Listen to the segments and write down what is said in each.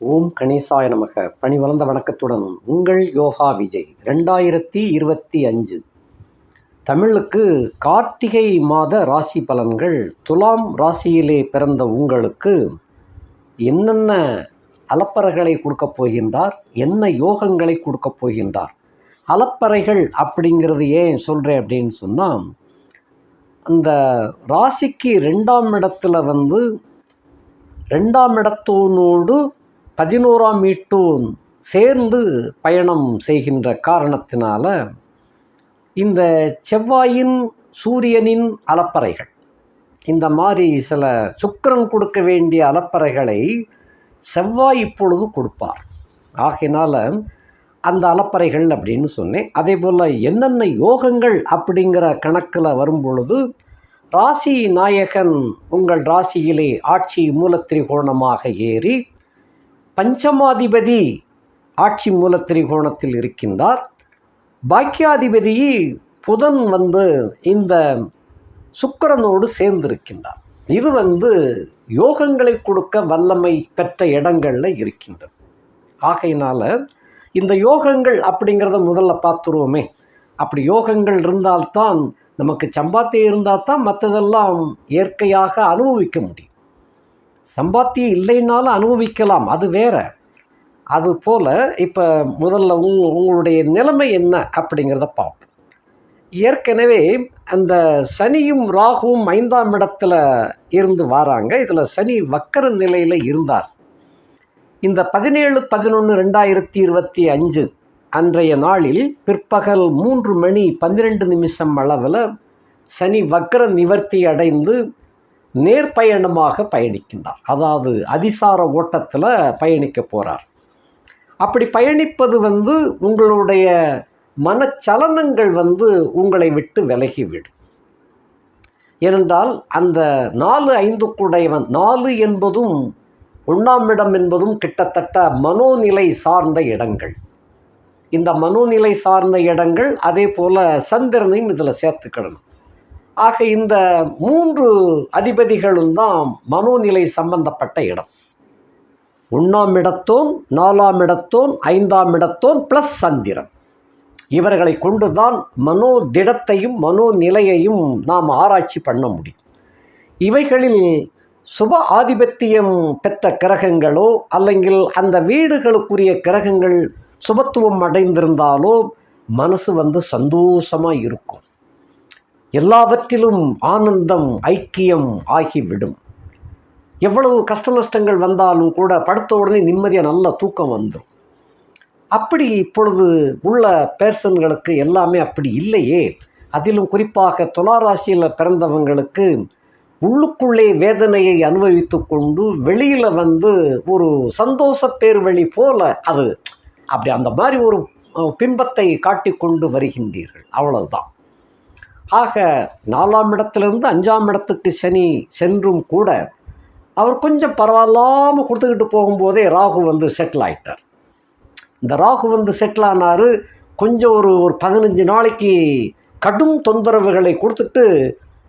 ஓம் கணேசாய நமக. பணி வளர்ந்த வணக்கத்துடன் உங்கள் யோகா விஜய். ரெண்டாயிரத்தி இருபத்தி அஞ்சு. தமிழுக்கு கார்த்திகை மாத ராசி பலன்கள். துலாம் ராசியிலே பிறந்த உங்களுக்கு என்னென்ன அலப்பறைகளை கொடுக்கப் போகின்றார்? என்ன யோகங்களை கொடுக்கப் போகின்றார்? அலப்பறைகள் அப்படிங்கிறது ஏன் சொல்கிறேன் அப்படின்னு சொன்னால் அந்த ராசிக்கு ரெண்டாம் இடத்துல வந்து ரெண்டாம் இடத்தோனோடு பதினோராம் வீட்டோன் சேர்ந்து பயணம் செய்கின்ற காரணத்தினால இந்த செவ்வாயின் சூரியனின் அலப்பறைகள் இந்த மாதிரி சில சுக்கரன் கொடுக்க வேண்டிய அலப்பறைகளை செவ்வாய் இப்பொழுது கொடுப்பார். ஆகினால அந்த அலப்பறைகள் அப்படின்னு சொன்னேன். அதே போல் என்னென்ன யோகங்கள் அப்படிங்கிற கணக்கில் வரும்பொழுது ராசி நாயகன் உங்கள் ராசியிலே ஆட்சி மூலத்திரிகோணமாக ஏறி பஞ்சமாதிபதி ஆட்சி மூல திரிகோணத்தில் இருக்கின்றார். பாக்கியாதிபதி புதன் வந்து இந்த சுக்கரனோடு சேர்ந்திருக்கின்றார். இது வந்து யோகங்களை கொடுக்க வல்லமை பெற்ற இடங்களில் இருக்கின்றது. ஆகையினால் இந்த யோகங்கள் அப்படிங்கிறத முதல்ல பார்த்துருவோமே. அப்படி யோகங்கள் இருந்தால்தான் நமக்கு சம்பாத்தியம் இருந்தால் தான் மற்றதெல்லாம் இயற்கையாக அனுபவிக்க முடியும். சம்பாத்தியம் இல்லைன்னாலும் அனுபவிக்கலாம் அது வேற. அது போல் இப்போ முதல்ல உங் உங்களுடைய நிலைமை என்ன அப்படிங்கிறத பார்ப்போம். ஏற்கனவே அந்த சனியும் ராகுவும் ஐந்தாம் இடத்துல இருந்து வராங்க. இதில் சனி வக்கர நிலையில் இருந்தார். இந்த பதினேழு பதினொன்று ரெண்டாயிரத்தி இருபத்தி அஞ்சு அன்றைய நாளில் பிற்பகல் மூன்று மணி பன்னிரெண்டு நிமிஷம் அளவில் சனி வக்கர நிவர்த்தி அடைந்து நேர்பயணமாக பயணிக்கின்றார். அதாவது அதிசார ஓட்டத்தில் பயணிக்க போகிறார் அப்படி பயணிப்பது வந்து உங்களுடைய மனச்சலனங்கள் வந்து உங்களை விட்டு விலகிவிடும். ஏனென்றால் அந்த நாலு ஐந்துக்குடையவன் நாலு என்பதும் ஒன்றாம் இடம் என்பதும் கிட்டத்தட்ட மனோநிலை சார்ந்த இடங்கள். இந்த மனோநிலை சார்ந்த இடங்கள் அதே போல் சந்திரனையும் இதில் சேர்த்துக்கிடணும். ஆக இந்த மூன்று அதிபதிகளும் தான் மனோநிலை சம்பந்தப்பட்ட இடம். ஒன்றாம் இடத்தோன் நாலாம் இடத்தோன் ஐந்தாம் இடத்தோன் ப்ளஸ் சந்திரன். இவர்களை கொண்டுதான் மனோ திடத்தையும் மனோநிலையையும் நாம் ஆராய்ச்சி பண்ண முடியும். இவைகளில் சுப ஆதிபத்தியம் பெற்ற கிரகங்களோ அல்லங்கில் அந்த வீடுகளுக்குரிய கிரகங்கள் சுபத்துவம் அடைந்திருந்தாலோ மனசு வந்து சந்தோஷமாக இருக்கும். எல்லாவற்றிலும் ஆனந்தம் ஐக்கியம் ஆகிவிடும். எவ்வளவு கஷ்ட நஷ்டங்கள் வந்தாலும் கூட படுத்த உடனே நிம்மதியாக நல்ல தூக்கம் வந்துடும் அப்படி இப்பொழுது உள்ள பேர்சன்களுக்கு எல்லாமே அப்படி இல்லையே. அதிலும் குறிப்பாக துளாராசியில் பிறந்தவங்களுக்கு உள்ளுக்குள்ளே வேதனையை அனுபவித்து கொண்டு வெளியில் வந்து ஒரு சந்தோஷ பேர்வழி போல அது அப்படி அந்த மாதிரி ஒரு பிம்பத்தை காட்டிக்கொண்டு வருகின்றீர்கள். அவ்வளவுதான். ஆக நாலாம் இடத்திலிருந்து அஞ்சாம் இடத்துக்கு சனி சென்றும் கூட அவர் கொஞ்சம் பரவாயில்லாமல் கொடுத்துக்கிட்டு போகும்போதே ராகு வந்து செட்டில் ஆகிட்டார் இந்த ராகு வந்து செட்டில் ஆனார் கொஞ்சம் ஒரு ஒரு பதினஞ்சு நாளைக்கு கடும் தொந்தரவுகளை கொடுத்துட்டு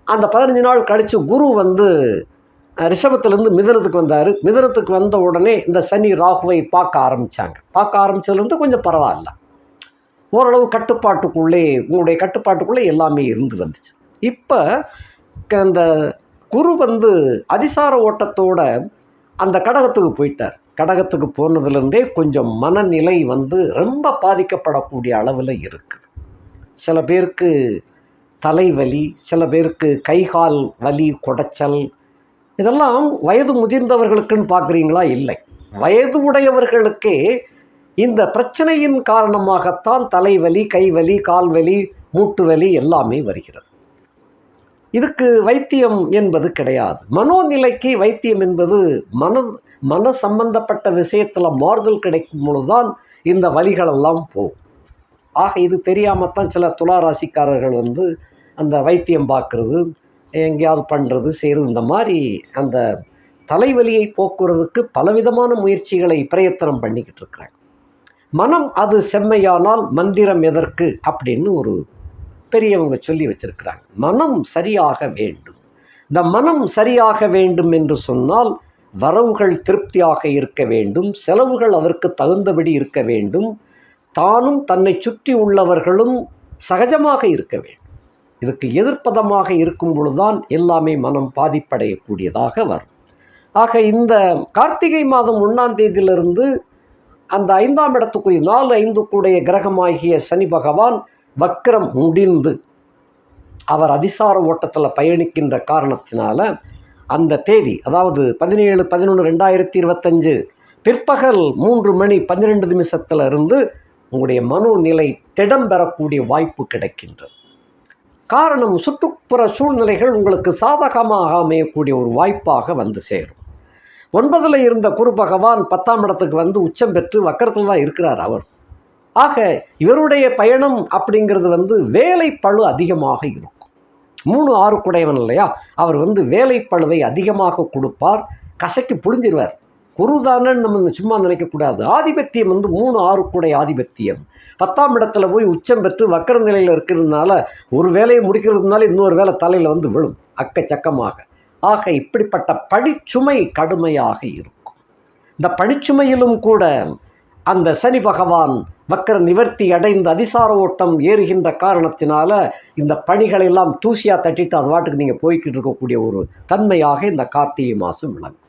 அந்த பதினஞ்சு நாள் கழித்து குரு வந்து ரிஷபத்துலேருந்து மிதனத்துக்கு வந்தார். மிதனத்துக்கு வந்த உடனே இந்த சனி ராகுவை பார்க்க ஆரம்பித்தாங்க பார்க்க ஆரம்பித்ததுலேருந்து கொஞ்சம் பரவாயில்ல. ஓரளவு கட்டுப்பாட்டுக்குள்ளே உங்களுடைய கட்டுப்பாட்டுக்குள்ளே எல்லாமே இருந்து வந்துச்சு. இப்போ அந்த குரு வந்து அதிசார ஓட்டத்தோட அந்த கடகத்துக்கு போயிட்டார். கடகத்துக்கு போனதுலேருந்தே கொஞ்சம் மனநிலை வந்து ரொம்ப பாதிக்கப்படக்கூடிய அளவில் இருக்குது. சில பேருக்கு தலைவலி சில பேருக்கு கைகால் வலி குடைச்சல் இதெல்லாம் வயது முதிர்ந்தவர்களுக்குன்னு பார்க்குறீங்களா? இல்லை. வயது உடையவர்களுக்கே இந்த பிரச்சனையின் காரணமாகத்தான் தலைவலி கைவலி கால்வலி மூட்டு வலி எல்லாமே வருகிறது. இதுக்கு வைத்தியம் என்பது கிடையாது. மனோநிலைக்கு வைத்தியம் என்பது மன மன சம்பந்தப்பட்ட விஷயத்தில் மாறுதல் கிடைக்கும் பொழுதுதான் இந்த வலிகளெல்லாம் போகும். ஆக இது தெரியாமல் தான் சில துளாராசிக்காரர்கள் வந்து அந்த வைத்தியம் பார்க்குறது எங்கேயாவது பண்ணுறது செய்கிறது இந்த மாதிரி அந்த தலைவலியை போக்குறதுக்கு பலவிதமான முயற்சிகளை பிரயத்தனம் பண்ணிக்கிட்டு இருக்கிறாங்க. மனம் அது செம்மையானால் மந்திரம் எதற்கு அப்படின்னு ஒரு பெரியவங்க சொல்லி வச்சிருக்கிறாங்க. மனம் சரியாக வேண்டும். இந்த மனம் சரியாக வேண்டும் என்று சொன்னால் வரவுகள் திருப்தியாக இருக்க வேண்டும். செலவுகள் அதற்கு தகுந்தபடி இருக்க வேண்டும். தானும் தன்னை சுற்றி உள்ளவர்களும் சகஜமாக இருக்க வேண்டும். இதுக்கு எதிர்ப்பதமாக இருக்கும் பொழுதுதான் எல்லாமே மனம் பாதிப்படையக்கூடியதாக வரும். ஆக இந்த கார்த்திகை மாதம் ஒன்றாம் தேதியிலிருந்து அந்த ஐந்தாம் இடத்துக்குரிய நாலு ஐந்துக்குடைய கிரகமாகிய சனி பகவான் வக்ரம் முடிந்து அவர் அதிசார ஓட்டத்தில் பயணிக்கின்ற காரணத்தினால அந்த தேதி அதாவது பதினேழு பதினொன்று ரெண்டாயிரத்தி இருபத்தஞ்சு பிற்பகல் மூன்று மணி பன்னிரெண்டு நிமிஷத்தில் இருந்து உங்களுடைய மனோநிலை திடம் பெறக்கூடிய வாய்ப்பு கிடைக்கின்றது. காரணம் சுற்றுப்புற சூழ்நிலைகள் உங்களுக்கு சாதகமாக அமையக்கூடிய ஒரு வாய்ப்பாக வந்து சேரும். ஒன்பதில் இருந்த குரு பகவான் பத்தாம் இடத்துக்கு வந்து உச்சம் பெற்று வக்கரத்தில் தான் இருக்கிறார் அவர். ஆக இவருடைய பயணம் அப்படிங்கிறது வந்து வேலை பழு அதிகமாக இருக்கும். மூணு ஆறு குடையவன் இல்லையா? அவர் வந்து வேலை பழுவை அதிகமாக கொடுப்பார் கசக்கி புழிஞ்சிருவார். குருதானன்னு நம்ம சும்மா நினைக்கக்கூடாது ஆதிபத்தியம் வந்து மூணு ஆறு கூடை ஆதிபத்தியம். பத்தாம் இடத்துல போய் உச்சம் பெற்று வக்கர நிலையில் இருக்கிறதுனால ஒரு வேலையை முடிக்கிறதுனால இன்னொரு வேலை தலையில் வந்து விழும் அக்கச்சக்கமாக. ஆக இப்படிப்பட்ட பணிச்சுமை கடுமையாக இருக்கும். இந்த பணிச்சுமையிலும் கூட அந்த சனி பகவான் வக்கர நிவர்த்தி அடைந்த அதிசார ஓட்டம் ஏறுகின்ற காரணத்தினால இந்த பணிகளை எல்லாம் தூசியாக தட்டிட்டு அது வாட்டுக்கு நீங்கள் போய்கிட்டு இருக்கக்கூடிய ஒரு தன்மையாக இந்த கார்த்திகை மாதம் விளங்கும்.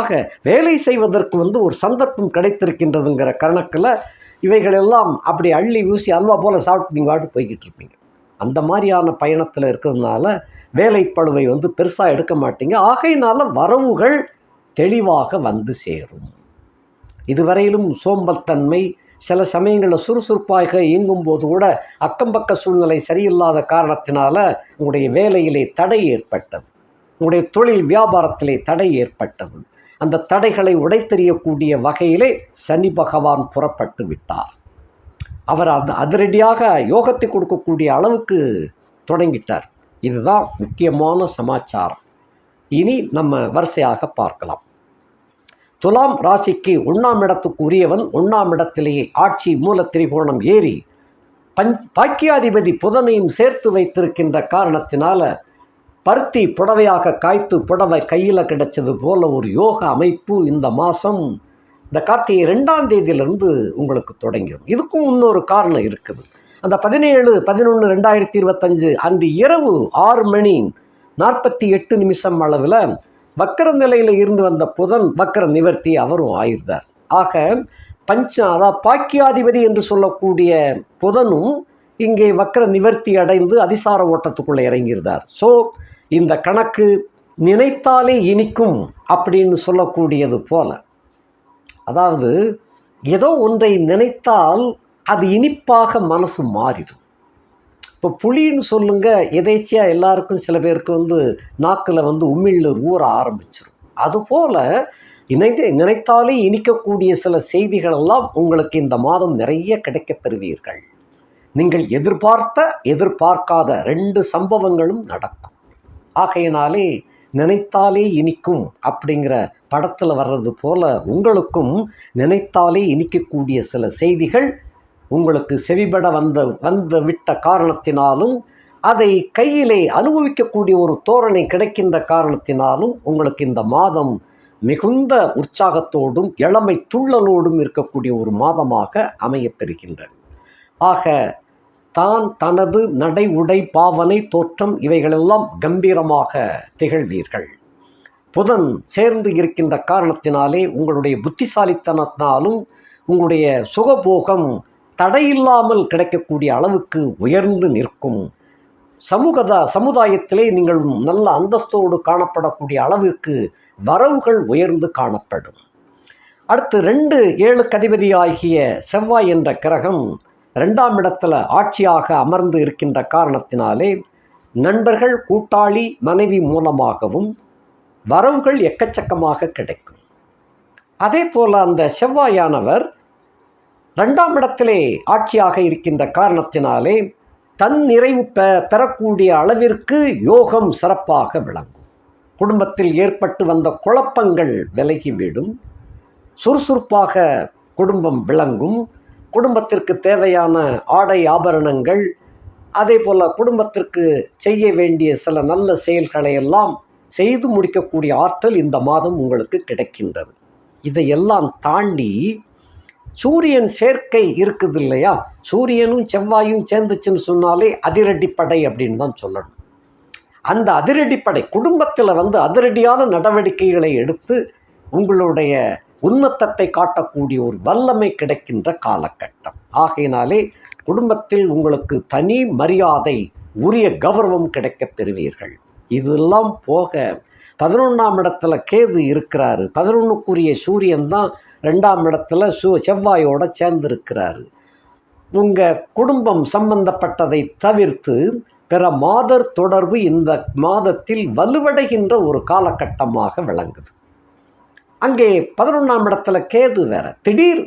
ஆக வேலை செய்வதற்கு வந்து ஒரு சந்தர்ப்பம் கிடைத்திருக்கின்றதுங்கிற கணக்கில் இவைகளெல்லாம் அப்படி அள்ளி ஊசி அல்வா போல் சாப்பிட்டு நீங்கள் வாட்டு போய்கிட்டு இருப்பீங்க. அந்த மாதிரியான பயணத்தில் இருக்கிறதுனால வேலைப்பழுவை வந்து பெருசாக எடுக்க மாட்டீங்க. ஆகையினால வரவுகள் தெளிவாக வந்து சேரும். இதுவரையிலும் சோம்பல்தன்மை சில சமயங்களில் சுறுசுறுப்பாக இயங்கும் போது கூட அக்கம்பக்க சூழ்நிலை சரியில்லாத காரணத்தினால உங்களுடைய வேலையிலே தடை ஏற்பட்டது. உங்களுடைய தொழில் வியாபாரத்திலே தடை ஏற்பட்டது. அந்த தடைகளை உடைத்தெறியக்கூடிய வகையிலே சனி பகவான் புறப்பட்டு விட்டார். அவர் அது அதிரடியாக யோகத்தை கொடுக்கக்கூடிய அளவுக்கு தொடங்கிட்டார். இதுதான் முக்கியமான சமாச்சாரம். இனி நம்ம வரிசையாக பார்க்கலாம். துலாம் ராசிக்கு ஒன்றாம் இடத்துக்கு உரியவன் ஒன்றாம் இடத்திலேயே ஆட்சி மூல திரிகோணம் ஏறி பஞ் பாக்கியாதிபதி புதனையும் சேர்த்து வைத்திருக்கின்ற காரணத்தினால பருத்தி புடவையாக காய்த்து புடவை கையில் கிடைச்சது போல ஒரு யோக அமைப்பு இந்த மாதம் இந்த கார்த்திகை ரெண்டாம் தேதியிலிருந்து உங்களுக்கு தொடங்கிடும் இதுக்கும் இன்னொரு காரணம் இருக்குது. அந்த பதினேழு பதினொன்று ரெண்டாயிரத்தி இருபத்தஞ்சு அன்று இரவு ஆறு மணி நாற்பத்தி எட்டு நிமிஷம் அளவில் வக்கர நிலையில் இருந்து வந்த புதன் வக்கர நிவர்த்தி அவரும் ஆயிருந்தார் ஆக பஞ்ச அதாவது பாக்கியாதிபதி என்று சொல்லக்கூடிய புதனும் இங்கே வக்கர நிவர்த்தி அடைந்து அதிசார ஓட்டத்துக்குள்ளே இறங்கியிருந்தார். ஸோ இந்த கணக்கு நினைத்தாலே இனிக்கும் அப்படின்னு சொல்லக்கூடியது போல. அதாவது ஏதோ ஒன்றை நினைத்தால் அது இனிப்பாக மனசு மாறிடும். இப்போ புளின்னு சொல்லுங்க எதேச்சியாக எல்லாருக்கும் சில பேருக்கு வந்து நாக்கில் வந்து உமிழ்ல ஊற ஆரம்பிச்சிடும் அதுபோல் இணைந்து நினைத்தாலே இனிக்கக்கூடிய சில செய்திகளெல்லாம் உங்களுக்கு இந்த மாதம் நிறைய கிடைக்கப் பெறுவீர்கள். நீங்கள் எதிர்பார்த்த எதிர்பார்க்காத ரெண்டு சம்பவங்களும் நடக்கும். ஆகையினாலே நினைத்தாலே இனிக்கும் அப்படிங்கிற படத்தில் வர்றது போல உங்களுக்கும் நினைத்தாலே இனிக்கக்கூடிய சில செய்திகள் உங்களுக்கு செவிபட வந்த வந்து விட்ட காரணத்தினாலும் அதை கையிலே அனுபவிக்கக்கூடிய ஒரு தோரணை கிடைக்கின்ற காரணத்தினாலும் உங்களுக்கு இந்த மாதம் மிகுந்த உற்சாகத்தோடும் இளமை துள்ளலோடும் இருக்கக்கூடிய ஒரு மாதமாக அமையப்பெறுகின்றது ஆக தான் தனது நடை உடை பாவனை தோற்றம் இவைகளெல்லாம் கம்பீரமாக திகழ்வீர்கள். புதன் சேர்ந்து இருக்கின்ற காரணத்தினாலே உங்களுடைய புத்திசாலித்தனத்தினாலும் உங்களுடைய சுகபோகம் தடையில்லாமல் கிடைக்கக்கூடிய அளவுக்கு உயர்ந்து நிற்கும். சமூகத சமுதாயத்திலே நீங்கள் நல்ல அந்தஸ்தோடு காணப்படக்கூடிய அளவிற்கு வரவுகள் உயர்ந்து காணப்படும். அடுத்து ரெண்டு ஏழு கதிபதி ஆகிய செவ்வாய் என்ற கிரகம் ரெண்டாம் இடத்துல ஆட்சியாக அமர்ந்து இருக்கின்ற காரணத்தினாலே நண்பர்கள் கூட்டாளி மனைவி மூலமாகவும் வரவுகள் எக்கச்சக்கமாக கிடைக்கும். அதே போல் அந்த செவ்வாயானவர் ரெண்டாம் இடத்திலே ஆட்சியாக இருக்கின்ற காரணத்தினாலே தன் நிறைவு பெ பெறக்கூடிய அளவிற்கு யோகம் சிறப்பாக விளங்கும். குடும்பத்தில் ஏற்பட்டு வந்த குழப்பங்கள் விலகிவிடும். சுறுசுறுப்பாக குடும்பம் விளங்கும். குடும்பத்திற்கு தேவையான ஆடை ஆபரணங்கள் அதே போல் குடும்பத்திற்கு செய்ய வேண்டிய சில நல்ல செயல்களை எல்லாம் செய்து முடிக்கக்கூடிய ஆற்றல் இந்த மாதம் உங்களுக்கு கிடைக்கின்றது. இதையெல்லாம் தாண்டி சூரியன் சேர்க்கை இருக்குது இல்லையா சூரியனும் செவ்வாயும் சேர்ந்துச்சுன்னு சொன்னாலே அதிரடிப்படை அப்படின்னு தான் சொல்லணும். அந்த அதிரடிப்படை குடும்பத்தில் வந்து அதிரடியான நடவடிக்கைகளை எடுத்து உங்களுடைய உன்மத்தத்தை காட்டக்கூடிய ஒரு வல்லமை கிடைக்கின்ற காலகட்டம். ஆகையினாலே குடும்பத்தில் உங்களுக்கு தனி மரியாதை உரிய கௌரவம் கிடைக்கப் பெறுவீர்கள். இதெல்லாம் போக பதினொன்றாம் இடத்துல கேது இருக்கிறாரு. பதினொன்றுக்குரிய சூரியன் தான் ரெண்டாம் இடத்துல சு செவ்வாயோட சேர்ந்திருக்கிறாரு. உங்கள் குடும்பம் சம்பந்தப்பட்டதை தவிர்த்து பிற மாதர் தொடர்பு இந்த மாதத்தில் வலுவடைகின்ற ஒரு காலகட்டமாக விளங்குது. அங்கே பதினொன்றாம் இடத்துல கேது வேற திடீர்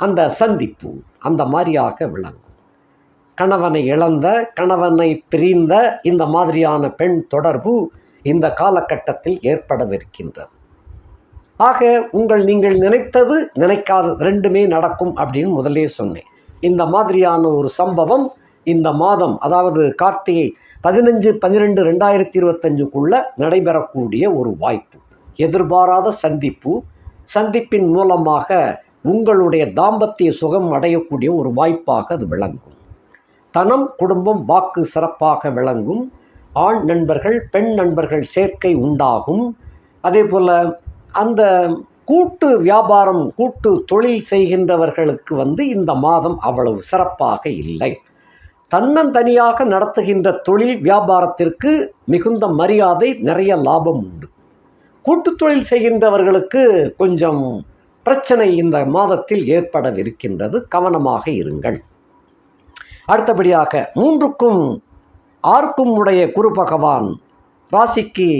அந்த சந்திப்பு அந்த மாதிரியாக விளங்கும். கணவனை இழந்த கணவனை பிரிந்த இந்த மாதிரியான பெண் தொடர்பு இந்த காலகட்டத்தில் ஏற்படவிருக்கின்றது. ஆக உங்கள் நீங்கள் நினைத்தது நினைக்காத ரெண்டுமே நடக்கும் அப்படின்னு முதலே சொன்னேன். இந்த மாதிரியான ஒரு சம்பவம் இந்த மாதம் அதாவது கார்த்திகை பதினஞ்சு பன்னிரெண்டு ரெண்டாயிரத்தி இருபத்தஞ்சுக்குள்ள நடைபெறக்கூடிய ஒரு வாய்ப்பு. எதிர்பாராத சந்திப்பு சந்திப்பின் மூலமாக உங்களுடைய தாம்பத்திய சுகம் அடையக்கூடிய ஒரு வாய்ப்பாக அது விளங்கும். தனம் குடும்பம் வாக்கு சிறப்பாக விளங்கும். ஆண் நண்பர்கள் பெண் நண்பர்கள் சேர்க்கை உண்டாகும். அதே போல் அந்த கூட்டு வியாபாரம் கூட்டு தொழில் செய்கின்றவர்களுக்கு வந்து இந்த மாதம் அவ்வளவு சிறப்பாக இல்லை. தன்னந்தனியாக நடத்துகின்ற தொழில் வியாபாரத்திற்கு மிகுந்த மரியாதை நிறைய லாபம் உண்டு. கூட்டு தொழில் செய்கின்றவர்களுக்கு கொஞ்சம் பிரச்சனை இந்த மாதத்தில் ஏற்படவிருக்கின்றது. கவனமாக இருங்கள். அடுத்தபடியாக மூன்றுக்கும் ஆர்க்கும் உடைய குரு பகவான் ராசிக்கு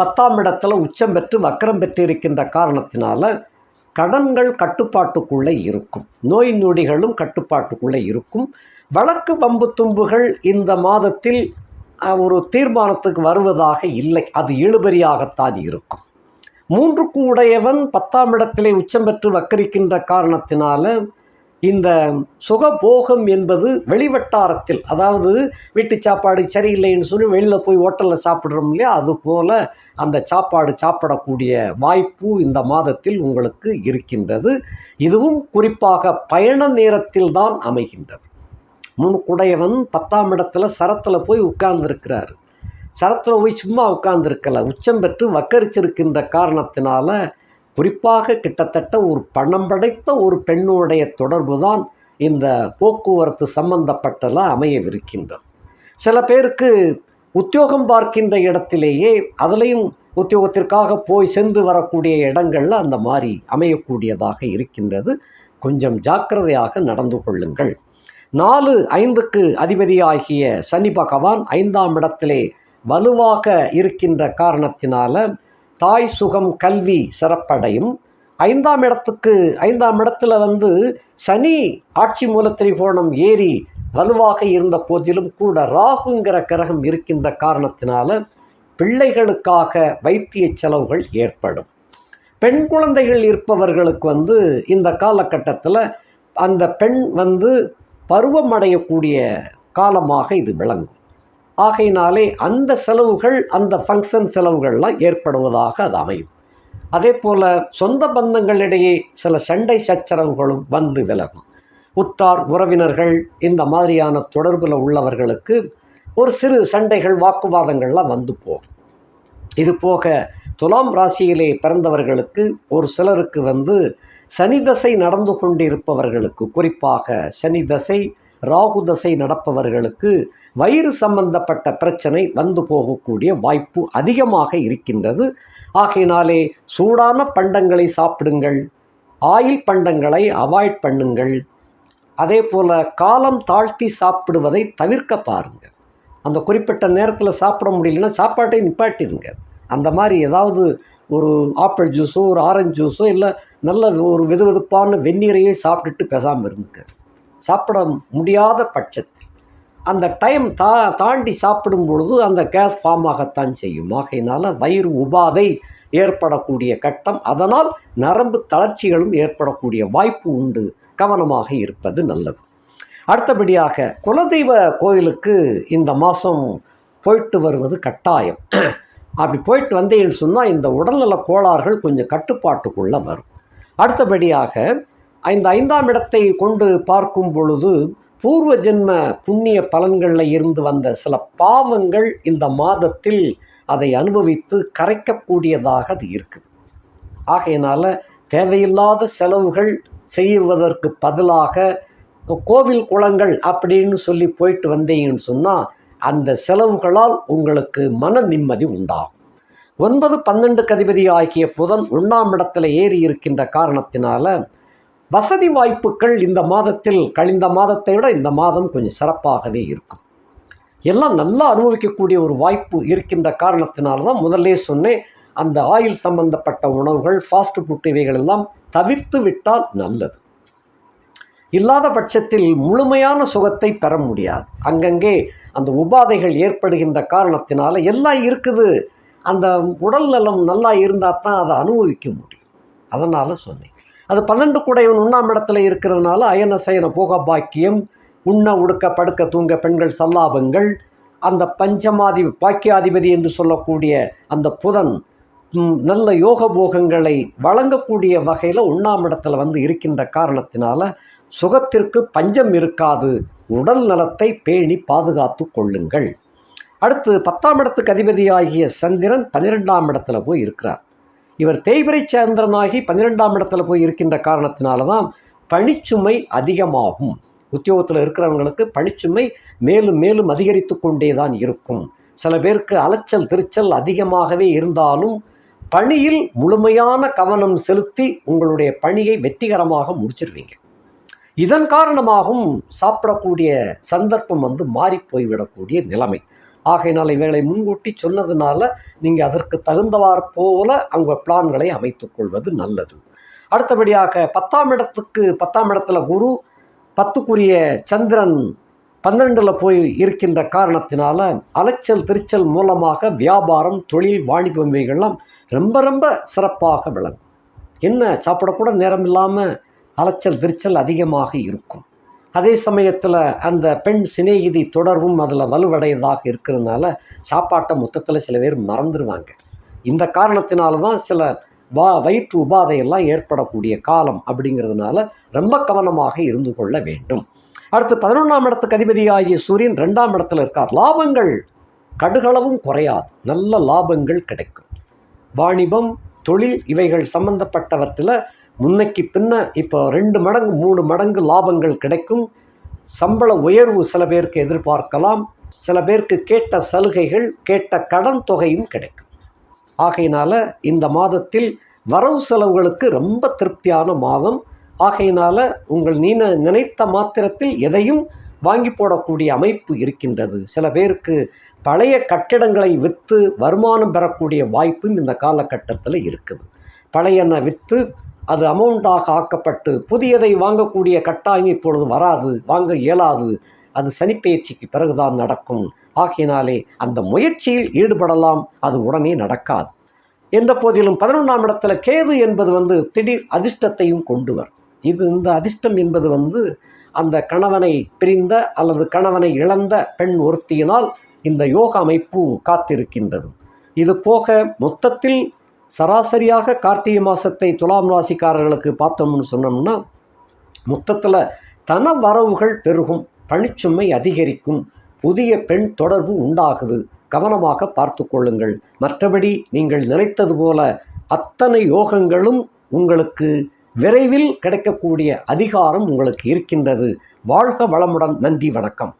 பத்தாம் இடத்துல உச்சம் பெற்று வக்கரம் பெற்றிருக்கின்ற காரணத்தினால கடன்கள் கட்டுப்பாட்டுக்குள்ளே இருக்கும். நோய் நொடிகளும் கட்டுப்பாட்டுக்குள்ளே இருக்கும். வழக்கு வம்பு தும்புகள் இந்த மாதத்தில் ஒரு தீர்மானத்துக்கு வருவதாக இல்லை. அது இழுபறியாகத்தான் இருக்கும். மூன்றுக்கு உடையவன் பத்தாம் இடத்திலே உச்சம் பெற்று வக்கரிக்கின்ற காரணத்தினால இந்த சுகபோகம் என்பது வெளிவட்டாரத்தில் அதாவது வீட்டு சாப்பாடு சரியில்லைன்னு சொல்லி வெளியில் போய் ஹோட்டலில் சாப்பிட்றோம் இல்லையா? அது போல் அந்த சாப்பாடு சாப்பிடக்கூடிய வாய்ப்பு இந்த மாதத்தில் உங்களுக்கு இருக்கின்றது. இதுவும் குறிப்பாக பயண நேரத்தில் தான் அமைகின்றது. முன்குடையவன் பத்தாம் இடத்துல சரத்தில் போய் உட்கார்ந்துருக்கிறார். சரத்தில் போய் சும்மா உட்கார்ந்துருக்கல. உச்சம் பெற்று வக்கரிச்சிருக்கின்ற காரணத்தினால குறிப்பாக கிட்டத்தட்ட ஒரு பணம் படைத்த ஒரு பெண்ணுடைய தொடர்பு தான் இந்த போக்குவரத்து சம்பந்தப்பட்டல அமையவிருக்கின்றது. சில பேருக்கு உத்தியோகம் பார்க்கின்ற இடத்திலேயே அதுலேயும் உத்தியோகத்திற்காக போய் சென்று வரக்கூடிய இடங்கள்ல அந்த மாதிரி அமையக்கூடியதாக இருக்கின்றது. கொஞ்சம் ஜாக்கிரதையாக நடந்து கொள்ளுங்கள். நாலு ஐந்துக்கு அதிபதியாகிய சனி பகவான் ஐந்தாம் இடத்திலே வலுவாக இருக்கின்ற காரணத்தினால தாய் சுகம் கல்வி சிறப்படையும். ஐந்தாம் இடத்துக்கு ஐந்தாம் இடத்துல வந்து சனி ஆட்சி மூல திரிகோணம் ஏறி வலுவாக இருந்த போதிலும் கூட ராகுங்கிற கிரகம் இருக்கின்ற காரணத்தினால பிள்ளைகளுக்காக வைத்திய செலவுகள் ஏற்படும். பெண் குழந்தைகள் இருப்பவர்களுக்கு வந்து இந்த காலகட்டத்தில் அந்த பெண் வந்து பருவமடையக்கூடிய காலமாக இது விளங்கும். ஆகையினாலே அந்த செலவுகள் அந்த ஃபங்க்ஷன் செலவுகள்லாம் ஏற்படுவதாக அது அமையும். அதே போல் சொந்த பந்தங்களிடையே சில சண்டை சச்சரவுகளும் வந்து விலகும். உற்றார் உறவினர்கள் இந்த மாதிரியான தொடர்பில் உள்ளவர்களுக்கு ஒரு சிறு சண்டைகள் வாக்குவாதங்கள்லாம் வந்து போகும். இது போக துலாம் ராசியிலே பிறந்தவர்களுக்கு ஒரு சிலருக்கு வந்து சனி தசை நடந்து கொண்டிருப்பவர்களுக்கு குறிப்பாக சனி தசை ராகு தசை நடப்பவர்களுக்கு வயிறு சம்பந்தப்பட்ட பிரச்சனை வந்து போகக்கூடிய வாய்ப்பு அதிகமாக இருக்கின்றது. ஆகையினாலே சூடான பண்டங்களை சாப்பிடுங்கள். ஆயில் பண்டங்களை அவாய்ட் பண்ணுங்கள். அதே போல் காலம் தாழ்த்தி சாப்பிடுவதை தவிர்க்க பாருங்கள் அந்த குறிப்பிட்ட நேரத்தில் சாப்பிட முடியலன்னா சாப்பாட்டை நிப்பாட்டிடுங்க. அந்த மாதிரி ஏதாவது ஒரு ஆப்பிள் ஜூஸோ ஒரு ஆரஞ்சு ஜூஸோ இல்லை நல்ல ஒரு வெதுவெதுப்பான வெந்நீரையே சாப்பிட்டுட்டு பேசாமல் இருந்துங்க சாப்பிட முடியாத பட்சத்தில். அந்த டைம் தா தாண்டி சாப்பிடும் பொழுது அந்த கேஸ் ஃபார்ம் ஆகத்தான் செய்யும். ஆகையினால வயிறு உபாதை ஏற்படக்கூடிய கட்டம். அதனால் நரம்பு தளர்ச்சிகளும் ஏற்படக்கூடிய வாய்ப்பு உண்டு. கவனமாக இருப்பது நல்லது. அடுத்தபடியாக குலதெய்வ கோயிலுக்கு இந்த மாதம் போயிட்டு வருவது கட்டாயம். அப்படி போயிட்டு வந்தேன்னு சொன்னால் இந்த உடல்நல கோளாறுகள் கொஞ்சம் கட்டுப்பாட்டுக்குள்ளே வரும். அடுத்தபடியாக இந்த ஐந்தாம் இடத்தை கொண்டு பார்க்கும் பொழுது பூர்வ ஜென்ம புண்ணிய பலன்களில் இருந்து வந்த சில பாவங்கள் இந்த மாதத்தில் அதை அனுபவித்து கரைக்கக்கூடியதாக அது இருக்குது. ஆகையினால் தேவையில்லாத செலவுகள் செய்வதற்கு பதிலாக கோவில் குளங்கள் அப்படின்னு சொல்லி போயிட்டு வந்தீங்கன்னு சொன்னால் அந்த செலவுகளால் உங்களுக்கு மன நிம்மதி உண்டாகும். ஒன்பது பன்னெண்டு கதிபதி ஆகிய புதன் ஒன்றாம் இடத்துல ஏறி இருக்கின்ற காரணத்தினால வசதி வாய்ப்புகள் இந்த மாதத்தில் கழிந்த மாதத்தை விட இந்த மாதம் கொஞ்சம் சிறப்பாகவே இருக்கும். எல்லாம் நல்லா அனுபவிக்கக்கூடிய ஒரு வாய்ப்பு இருக்கின்ற காரணத்தினால தான் முதலே சொன்னேன் அந்த ஆயில் சம்பந்தப்பட்ட உணவுகள் ஃபாஸ்ட் ஃபுட் இவைகள் எல்லாம் தவிர்த்து விட்டால் நல்லது. இல்லாத பட்சத்தில் முழுமையான சுகத்தை பெற முடியாது. அங்கங்கே அந்த உபாதைகள் ஏற்படுகின்ற காரணத்தினால எல்லாம் இருக்குது. அந்த உடல் நலம் நல்லா இருந்தால் தான் அதை அனுபவிக்க முடியும். அதனால் சொன்னேன். அது பன்னெண்டு கூடையவன் உண்ணாம் இடத்துல இருக்கிறதுனால அயன சயன போக பாக்கியம். உண்ண உடுக்க படுக்க தூங்க பெண்கள் சல்லாபங்கள். அந்த பஞ்சமாதி பாக்கியாதிபதி என்று சொல்லக்கூடிய அந்த புதன் நல்ல யோக போகங்களை வழங்கக்கூடிய வகையில் உண்ணாம் இடத்துல வந்து இருக்கின்ற காரணத்தினால சுகத்திற்கு பஞ்சம் இருக்காது. உடல் நலத்தை பேணி பாதுகாத்து கொள்ளுங்கள். அடுத்து பத்தாம் இடத்துக்கு அதிபதியாகிய சந்திரன் பன்னிரெண்டாம் இடத்துல போய் இருக்கிறார். இவர் தேய்பிரை சந்திரனாகி பன்னிரெண்டாம் இடத்துல போய் இருக்கின்ற காரணத்தினால தான் பணிச்சுமை அதிகமாகும். உத்தியோகத்தில் இருக்கிறவங்களுக்கு பணிச்சுமை மேலும் மேலும் அதிகரித்து கொண்டே தான் இருக்கும். சில பேருக்கு அலைச்சல் திருச்சல் அதிகமாகவே இருந்தாலும் பணியில் முழுமையான கவனம் செலுத்தி உங்களுடைய பணியை வெற்றிகரமாக முடிச்சிருவீங்க. இதன் காரணமாகவும் சாப்பிடக்கூடிய சந்தர்ப்பம் வந்து மாறி போய்விடக்கூடிய நிலைமை. ஆகையினால் இவைகளை முன்கூட்டி சொன்னதுனால நீங்கள் அதற்கு தகுந்தவாறு போல அவங்க பிளான்களை அமைத்துக்கொள்வது நல்லது. அடுத்தபடியாக பத்தாம் இடத்துக்கு பத்தாம் இடத்துல குரு பத்துக்குரிய சந்திரன் பன்னிரெண்டில் போய் இருக்கின்ற காரணத்தினால அலைச்சல் திருச்சல் மூலமாக வியாபாரம் தொழில் வாணிபம் இவைகள்லாம் ரொம்ப ரொம்ப சிறப்பாக விளங்கும். என்ன சாப்பிடக்கூட நேரம் இல்லாமல் அலைச்சல் திருச்சல் அதிகமாக இருக்கும். அதே சமயத்தில் அந்த பெண் சிநேகிதி தொடர்பும் அதில் வலுவடையதாக இருக்கிறதுனால சாப்பாட்டை மொத்தத்தில் சில பேர் மறந்துடுவாங்க இந்த காரணத்தினால தான் சில வா வயிற்று உபாதையெல்லாம் ஏற்படக்கூடிய காலம் அப்படிங்கிறதுனால ரொம்ப கவனமாக இருந்து கொள்ள வேண்டும். அடுத்து பதினொன்றாம் இடத்துக்கு அதிபதியாகிய சூரியன் ரெண்டாம் இடத்துல இருக்கார். லாபங்கள் கடுகளவும் குறையாது. நல்ல லாபங்கள் கிடைக்கும். வாணிபம் தொழில் இவைகள் சம்பந்தப்பட்டவற்றில் முன்னைக்கு பின்ன இப்போ ரெண்டு மடங்கு மூணு மடங்கு லாபங்கள் கிடைக்கும். சம்பள உயர்வு சில பேருக்கு எதிர்பார்க்கலாம். சில பேருக்கு கேட்ட சலுகைகள் கேட்ட கடன் தொகையும் கிடைக்கும். ஆகையினால இந்த மாதத்தில் வரவு செலவுகளுக்கு ரொம்ப திருப்தியான மாதம். ஆகையினால உங்கள் நீன நினைத்த மாத்திரத்தில் எதையும் வாங்கி போடக்கூடிய அமைப்பு இருக்கின்றது. சில பேருக்கு பழைய கட்டிடங்களை விற்று வருமானம் பெறக்கூடிய வாய்ப்பும் இந்த காலகட்டத்தில் இருக்குது. பழையன விற்று அது அமௌண்ட்டாக ஆக்கப்பட்டு புதியதை வாங்கக்கூடிய கட்டாயம் இப்பொழுது வராது வாங்க இயலாது. அது சனிப்பெயர்ச்சிக்கு பிறகுதான் நடக்கும். ஆகையினாலே அந்த முயற்சியில் ஈடுபடலாம் அது உடனே நடக்காது. என்ற போதிலும் பதினொன்றாம் இடத்துல கேது என்பது வந்து திடீர் அதிர்ஷ்டத்தையும் கொண்டு வரும். இது இந்த அதிர்ஷ்டம் என்பது வந்து அந்த கணவனை பிரிந்த அல்லது கணவனை இழந்த பெண் ஒருத்தியினால் இந்த யோக அமைப்பு காத்திருக்கின்றது. இது போக மொத்தத்தில் சராசரியாக கார்த்திகை மாதத்தை துலாம் ராசிக்காரர்களுக்கு பார்த்தோம்னு சொன்னோம்னா மொத்தத்தில் தன வரவுகள் பெருகும் பணிச்சுமை அதிகரிக்கும் புதிய பெண் தொடர்பு உண்டாகுது. கவனமாக பார்த்து கொள்ளுங்கள். மற்றபடி நீங்கள் நினைத்தது போல அத்தனை யோகங்களும் உங்களுக்கு விரைவில் கிடைக்கக்கூடிய அதிகாரம் உங்களுக்கு இருக்கின்றது. வாழ்க வளமுடன். நன்றி வணக்கம்.